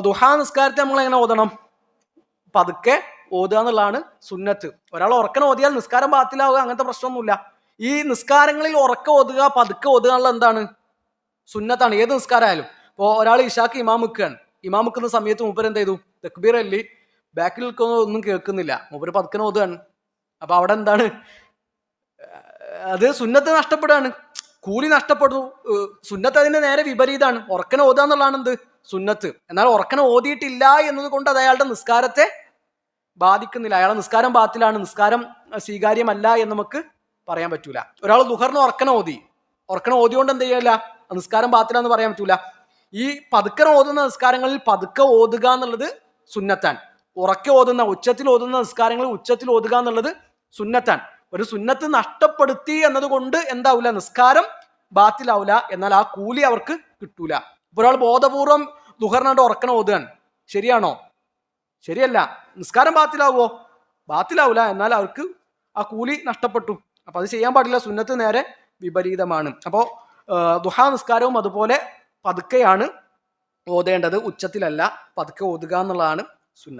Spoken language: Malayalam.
ദുഹാ നിസ്കാരത്തെ നമ്മൾ എങ്ങനെ ഓതണം? പതുക്കെ ഓതുക എന്നുള്ളതാണ് സുന്നത്ത്. ഒരാൾ ഉറക്കനെ ഓതിയാൽ നിസ്കാരം ബാത്തിലാവുക അങ്ങനത്തെ പ്രശ്നമൊന്നുമില്ല. ഈ നിസ്കാരങ്ങളിൽ ഉറക്ക ഓതുക പതുക്കെ ഓതുക എന്നുള്ള എന്താണ്? സുന്നത്താണ്. ഏത് നിസ്കാരമായാലും. ഇപ്പോൾ ഒരാൾ ഇഷാക്ക് ഇമാം ഇമാമുക്കുന്ന സമയത്ത് മൂപ്പർ എന്ത് ചെയ്തു? തക്ബീർ അല്ലി. ബാക്കിൽ ഒന്നും കേൾക്കുന്നില്ല. മൂപ്പർ പതുക്കനെ ഓതുകയാണ്. അപ്പൊ അവിടെ എന്താണ്? അത് സുന്നത്ത് നഷ്ടപ്പെടുകയാണ്. കൂലി നഷ്ടപ്പെടുന്നു. സുന്നത്ത് അതിന്റെ നേരെ വിപരീതമാണ് ഉറക്കനെ ഓതുക എന്നുള്ളതാണ് എന്ത് സുന്നത്ത്. എന്നാൽ ഉറക്കനെ ഓതിയിട്ടില്ല എന്നത് കൊണ്ട് അത് അയാളുടെ നിസ്കാരത്തെ ബാധിക്കുന്നില്ല. അയാളെ നിസ്കാരം ബാത്തിലാണ്. നിസ്കാരം സ്വീകാര്യമല്ല എന്ന് നമുക്ക് പറയാൻ പറ്റൂല. ഒരാൾ ദുഹറിന് ഉറക്കനെ ഓതി. ഉറക്കനെ ഓതിയോണ്ട് എന്ത് ചെയ്യല നിസ്കാരം ബാത്തിലാന്ന് പറയാൻ പറ്റൂല. ഈ പതുക്കനെ ഓതുന്ന നിസ്കാരങ്ങളിൽ പതുക്കെ ഓതുക എന്നുള്ളത് സുന്നത്താൻ ഉറക്കെ ഓതുന്ന ഉച്ചത്തിൽ ഓതുന്ന നിസ്കാരങ്ങളിൽ ഉച്ചത്തിൽ ഓതുക എന്നുള്ളത് സുന്നത്താൻ ഒരു സുന്നത്ത് നഷ്ടപ്പെടുത്തി എന്നതുകൊണ്ട് എന്താവില്ല നിസ്കാരം ബാത്തിലാവില്ല എന്നാൽ ആ കൂലി അവർക്ക് കിട്ടൂല. ഇപ്പൊ ഒരാൾ ബോധപൂർവം ദുഹറിനാണ്ട് ഉറക്കണ ഓതുകയാണ്. ശരിയാണോ? ശരിയല്ല. നിസ്കാരം ബാത്തിലാവോ? ബാത്തിലാവില്ല എന്നാൽ അവർക്ക് ആ കൂലി നഷ്ടപ്പെട്ടു. അപ്പൊ അത് ചെയ്യാൻ പാടില്ല. സുന്നത്ത് നേരെ വിപരീതമാണ്. അപ്പോൾ ദുഹ നിസ്കാരവും അതുപോലെ പതുക്കെയാണ് ഓതേണ്ടത്. ഉച്ചത്തിലല്ല. പതുക്കെ ഓതുക എന്നുള്ളതാണ് സുന്നത്ത്.